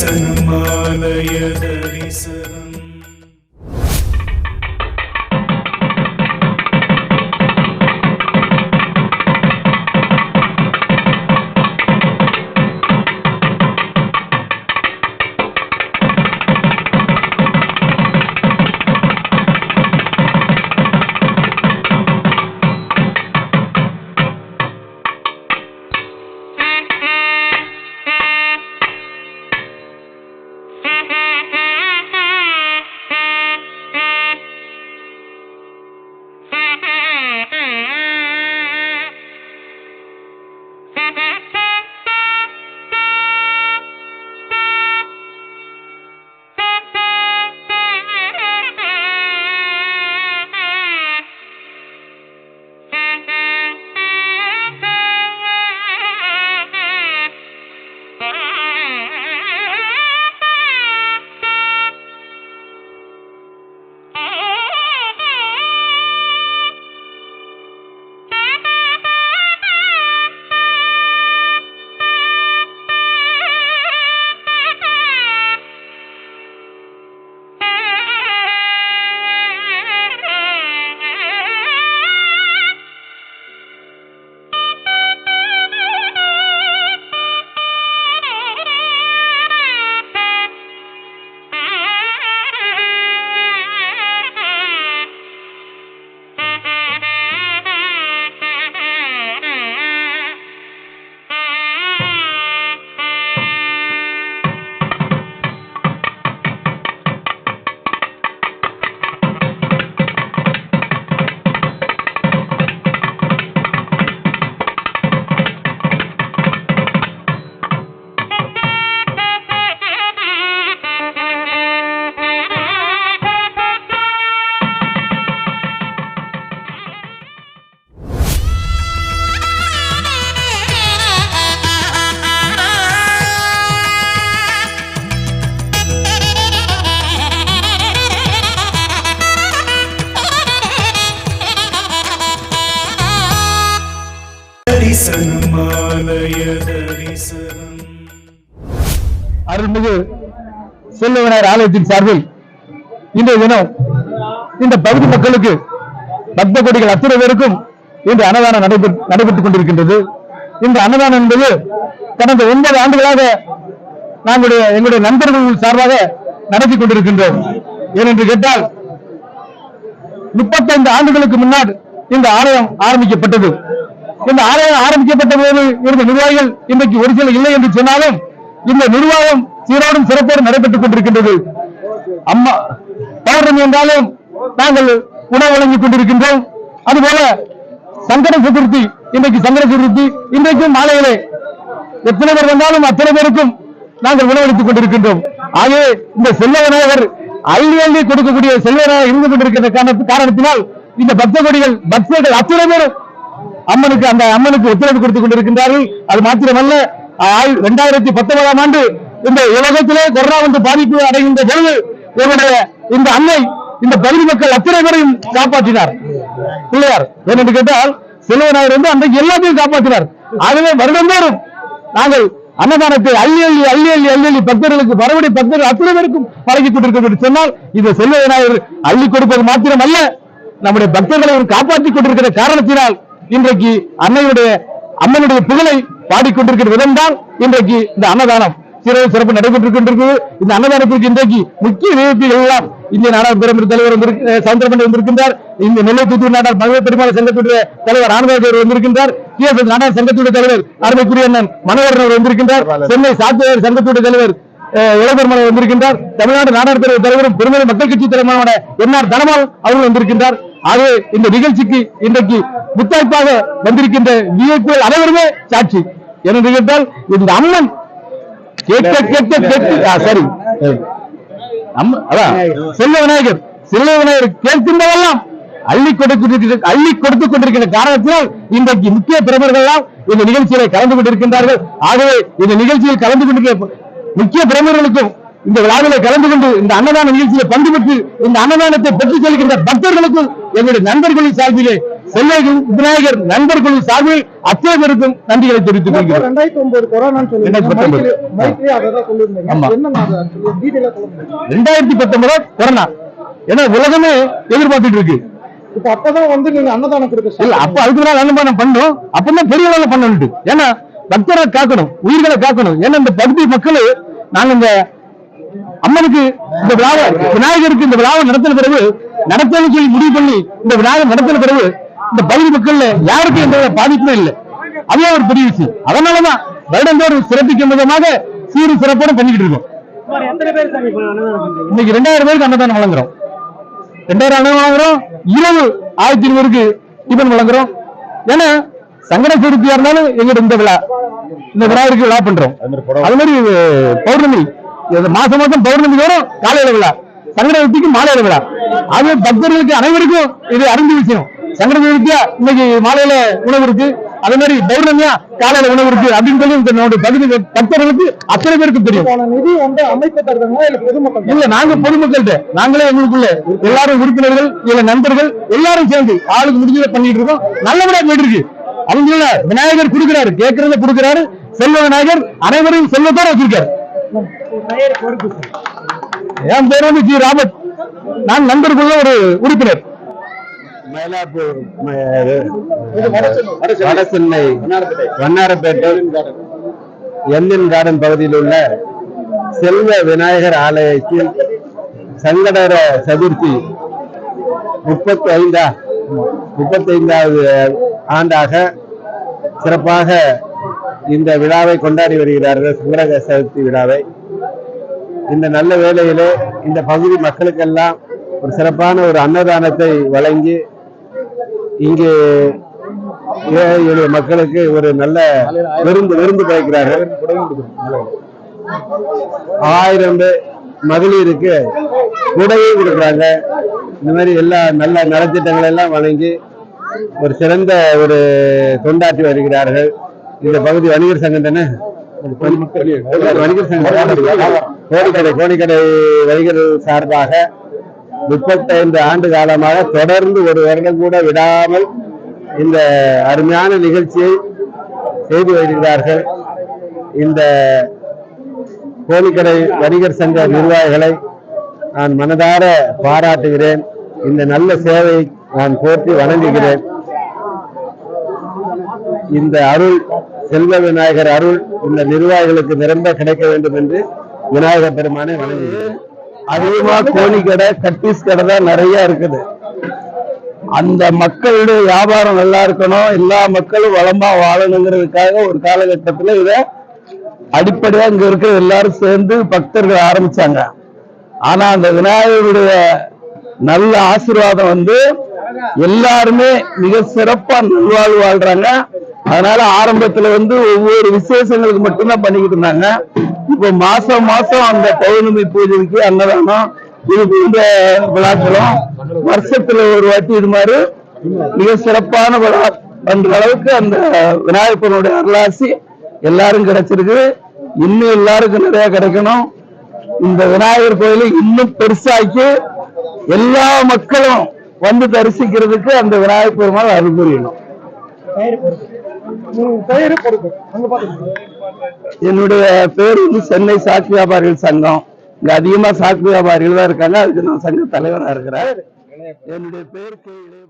சன்மாலய தரிசனம். தரிசனம். அருள்மிகு செல்லுவனர் ஆலயத்தின் சார்பில் இன்றைய தினம் இந்த பகுதி மக்களுக்கு பக்த கொடிகள் அத்தனை பேருக்கும் இன்று அன்னதானம் நடைபெற்றுக் கொண்டிருக்கின்றது. இந்த அன்னதானம் என்பது கடந்த ஒன்பது ஆண்டுகளாக நாங்களுடைய எங்களுடைய நண்பர்கள் சார்பாக நடத்தி கொண்டிருக்கின்றோம். ஏனென்று கேட்டால் முப்பத்தைந்து ஆண்டுகளுக்கு முன்னால் இந்த ஆலயம் ஆரம்பிக்கப்பட்டது. இந்த ஆலயம் ஆரம்பிக்கப்பட்ட போது இருந்த நிர்வாகிகள் இன்றைக்கு ஒரு சில இல்லை என்று சொன்னாலும் இந்த நிர்வாகம் சீரோடும் சிறப்போடும் நடைபெற்றுக் கொண்டிருக்கின்றது. அம்மா பௌர்ணமி என்றாலும் நாங்கள் உணவு வழங்கிக் கொண்டிருக்கின்றோம். அதுபோல சங்கர சதுர்த்தி இன்றைக்கு சங்கர சதுர்த்தி இன்றைக்கும் மாலையிலே எத்தனை பேர் வந்தாலும் அத்தனை பேருக்கும் நாங்கள் உணவளித்துக் கொண்டிருக்கின்றோம். ஆகவே இந்த செல்ல விநாயகர் அள்ளி அள்ளி கொடுக்கக்கூடிய செல்வராக இருந்து கொண்டிருக்கிற காரணத்தினால் இந்த பக்த கொடிகள் பக்தர்கள் அத்தனை பேரும் அம்மனுக்கு அந்த அம்மனுக்கு ஒத்துழைப்பு கொடுத்துக் கொண்டிருக்கின்றார்கள். அது மாத்திரமல்ல இரண்டாயிரத்தி பத்தொன்பதாம் ஆண்டு இந்த உலகத்திலே கொரோனா வந்து பாதிப்பு அடைகின்ற பொழுது இவருடைய இந்த அன்னை இந்த பகுதி மக்கள் அத்தனை பேரையும் காப்பாற்றினார். பிள்ளையார் ஏனென்று கேட்டால் செல்வநாயகர் வந்து அன்றைக்கு எல்லாத்தையும் காப்பாற்றினார். ஆகவே வருடந்தோறும் நாங்கள் அன்னதானத்தை அள்ளி அள்ளி அள்ளி அள்ளி அள்ளி அள்ளி பக்தர்களுக்கு மறுபடி பக்தர்கள் அத்தனை பேருக்கும் பழகிக் கொண்டிருக்கிறது என்று சொன்னால் இது செல்வ விநாயகர் அள்ளி கொடுப்பது மாத்திரம் அல்ல நம்முடைய பக்தர்களை காப்பாற்றிக் கொண்டிருக்கிற காரணத்தினால் இன்றைக்கு அன்னையுடைய அம்மனுடைய புகழை பாடிக்கொண்டிருக்கிற விதம்தான் இன்றைக்கு இந்த அன்னதானம். சிறப்பு சிறப்பு நடைபெற்றுக் கொண்டிருக்கிறது இந்த அன்னதானத்திற்கு இன்றைக்கு முக்கிய விஐபிகள் எல்லாம் இந்திய பிரதமர் தலைவர் சவுந்தரபாண்டி வந்திருக்கின்றார். இந்த நெல்லை தூத்துக்குடி நாடார் மகளிர் பெருமாள் சங்கத்துடைய தலைவர் ஆனந்தர் வந்திருக்கின்றார். டிஎஸ் நாடார் சங்கத்துடைய தலைவர் அருமைக்குரிய அண்ணன் மனோகரன் அவர் வந்திருக்கின்றார். சென்னை சாத்தியார் சங்கத்துடைய தலைவர் அஹ், இளபெருமாள் வந்திருக்கின்றார். தமிழ்நாடு பேரவை தலைவரும் பெருமை மக்கள் கட்சி தலைவரான என்ஆர் தனபால் அவர்கள் வந்திருக்கின்றார். ஆகவே இந்த நிகழ்ச்சிக்கு இன்றைக்கு முத்தாய்ப்பாக வந்திருக்கின்ற விஐபிகள் அனைவருமே சாட்சி. என்று கேட்டால் இந்த அம்மன் கேட்க கேட்க கேட்க சரி. செல்வ விநாயகர் செல்வ விநாயகர் கேட்கின்றதெல்லாம் அள்ளி கொடுத்து அள்ளி கொடுத்துக் கொண்டிருக்கிற காரணத்தினால் இன்றைக்கு முக்கிய பிரமுகர்கள் எல்லாம் இந்த நிகழ்ச்சியில கலந்து கொண்டிருக்கின்றார்கள். ஆகவே இந்த நிகழ்ச்சியில் கலந்து கொண்டிருக்கிற முக்கிய பிரமுகர்களுக்கும் இந்த விழாவிலே கலந்து கொண்டு இந்த அன்னதான நிகழ்ச்சியை பங்கு பெற்று இந்த அன்னதானத்தை பெற்றுச் செல்கின்ற பக்தர்களுக்கும் எங்களுடைய நண்பர்களின் சார்பிலே செல்வ விநாயகர் நண்பர் குழு சார்பில் அத்தனை பேருக்கும் நன்றிகளை தெரிவித்துக் இப்போ கொள்கிறேன் ரெண்டாயிரத்தி ஒன்பது பத்தொன்பது. சொல்ல கொரோனா. ஏன்னா உலகமே எதிர்பார்த்துட்டு இருக்கு. இப்போ அப்பதான் வந்து நீங்க அன்னதானம் கொடுக்க இல்ல start அப்ப அதுக்கு மேல அனுமானம் பண்ணோம். அப்பதான் பெரிய அளவுல பண்ணணும் ஏன்னா பக்தரை காக்கணும் உயிர்களை காக்கணும். ஏன்னா இந்த பகுதி மக்கள் நாங்க இந்த அம்மனுக்கு இந்த விழாவை விநாயகருக்கு இந்த விழாவை நடத்தின பிறகு நடத்தணும்னு சொல்லி முடிவு பண்ணி இந்த விநாயகர் நடத்தின பிறகு இந்த பகுதி மக்கள்ல யாருக்கும் எந்த வித பாதிப்புமே இல்லை. அதே ஒரு பெரிய விஷயம். அதனாலதான் வருடந்தோறும் சிறப்பிக்கும் விதமாக சீரு சிறப்போட பண்ணிக்கிட்டு இருக்கோம். இன்னைக்கு ரெண்டாயிரம் பேருக்கு அன்னதானம் வழங்குறோம். ரெண்டாயிரம் அன்னதானம் வழங்குறோம். இரவு ஆயிரத்தி ஐநூறுக்கு டிபன் வழங்குறோம். ஏன்னா சங்கட சதுர்த்தியா இருந்தாலும் எங்கிட்ட இந்த விழா இந்த விழாவிற்கு விழா பண்றோம். அது மாதிரி பௌர்ணமி மாசம் மாசம் பௌர்ணமி வரும் காலையில விழா சங்கட சதுர்த்திக்கு மாலையில விழா. அது பக்தர்களுக்கு அனைவருக்கும் இது அறிந்த விஷயம். சங்கட சதுர்த்தியா இன்னைக்கு மாலையில உணவு இருக்கு. அதே மாதிரி பௌர்ணமியா காலையில உணவு இருக்கு அப்படின்னு சொல்லி இந்த நம்முடைய பகுதி பக்தர்களுக்கு அத்தனை பேருக்கு தெரியும். நிதி வந்து அமைப்பு தருதுங்களா இல்ல பொதுமக்கள் இல்ல நாங்க பொதுமக்கள்கிட்ட நாங்களே எங்களுக்குள்ள எல்லாரும் உறுப்பினர்கள் இல்ல நண்பர்கள் எல்லாரும் சேர்ந்து ஆளுக்கு முடிஞ்சதை பண்ணிட்டு இருக்கோம். நல்லபடியா போயிட்டு இருக்கு. அவங்க இல்ல விநாயகர் கொடுக்கிறாரு கேட்கறத கொடுக்கிறாரு செல்வ விநாயகர் அனைவரையும் செல்வத்தோட வச்சிருக்காரு. என் பேர் வந்து ஜி ராபர்ட். நான் நண்பருக்குள்ள ஒரு உறுப்பினர். மயிலாப்பூர் வடசென்னை. வண்ணாரப்பேட்டை. கார்டன். பகுதியில் உள்ள செல்வ விநாயகர் ஆலயத்தில் சங்கடர சதுர்த்தி முப்பத்தி ஐந்தா முப்பத்தி ஐந்தாவது ஆண்டாக சிறப்பாக இந்த விழாவை கொண்டாடி வருகிறார்கள் சங்கடர சதுர்த்தி விழாவை. இந்த நல்ல வேளையிலே இந்த பகுதி மக்களுக்கெல்லாம் ஒரு சிறப்பான ஒரு அன்னதானத்தை வழங்கி இங்கே ஏழை எளிய மக்களுக்கு ஒரு நல்ல விருந்து விருந்து படைக்கிறார்கள். ஆயிரம் பேர் மகளிருக்கு உடையும் கொடுக்குறாங்க. இந்த மாதிரி எல்லா நல்ல நலத்திட்டங்கள் எல்லாம் வழங்கி ஒரு சிறந்த ஒரு தொண்டாற்றி வருகிறார்கள். இந்த பகுதி வணிகர் சங்கம் தானே? வணிகர் சங்கம் கோடிக்கடை கோடிக்கடை வணிகர் சார்பாக முப்பத்தைந்து ஆண்டு காலமாக தொடர்ந்து ஒரு வருடம் கூட விடாமல் இந்த அருமையான நிகழ்ச்சியை செய்து வருகிறார்கள். இந்த கோழிக்கடை வணிகர் சங்க நிர்வாகிகளை நான் மனதார பாராட்டுகிறேன். இந்த நல்ல சேவை நான் போற்றி வணங்குகிறேன். இந்த அருள் செல்வ விநாயகர் அருள் இந்த நிர்வாகிகளுக்கு நிரம்ப கிடைக்க வேண்டும் என்று விநாயகர் பெருமானை வணங்குகிறேன். அதிகமா கோழி கடை கட்டீஸ் கடை தான் நிறைய இருக்குது. அந்த மக்களுடைய வியாபாரம் நல்லா இருக்கணும். எல்லா மக்களும் வளமா வாழணுங்கிறதுக்காக ஒரு காலகட்டத்துல இத அடிப்படையா இங்க இருக்கிற எல்லாரும் சேர்ந்து பக்தர்கள் ஆரம்பிச்சாங்க. ஆனா அந்த விநாயகருடைய நல்ல ஆசீர்வாதம் வந்து எல்லாருமே மிக சிறப்பா நல்வாழ்வு வாழ்றாங்க. அதனால ஆரம்பத்துல வந்து ஒவ்வொரு விசேஷங்களுக்கு மட்டும்தான் பண்ணிக்கிட்டு இருந்தாங்க. இப்போ மாசம் மாசம் அந்த பௌர்ணமி பூஜைக்கு அன்னதானம் இது போன்ற விழாக்களும் வருஷத்துல ஒரு வாட்டி இது மாதிரி மிக சிறப்பான விழா. பண்ற அளவுக்கு அந்த விநாயகப்பனுடைய அருளாசி எல்லாரும் கிடைச்சிருக்கு. இன்னும் எல்லாருக்கும் நிறைய கிடைக்கணும். இந்த விநாயகர் கோயிலை இன்னும் பெருசாக்கி எல்லா மக்களும் வந்து தரிசிக்கிறதுக்கு அந்த விநாயகர் பெருமாள் அருள் புரியணும். பெயரு பொறுப்பு என்னுடைய பேர் வந்து சென்னை சாக்கு வியாபாரிகள் சங்கம். இங்க அதிகமா சாக்கு வியாபாரிகள் தான் இருக்காங்க. அதுக்கு நான் சங்க தலைவரா இருக்கிறேன். என்னுடைய பேர் கே இளைய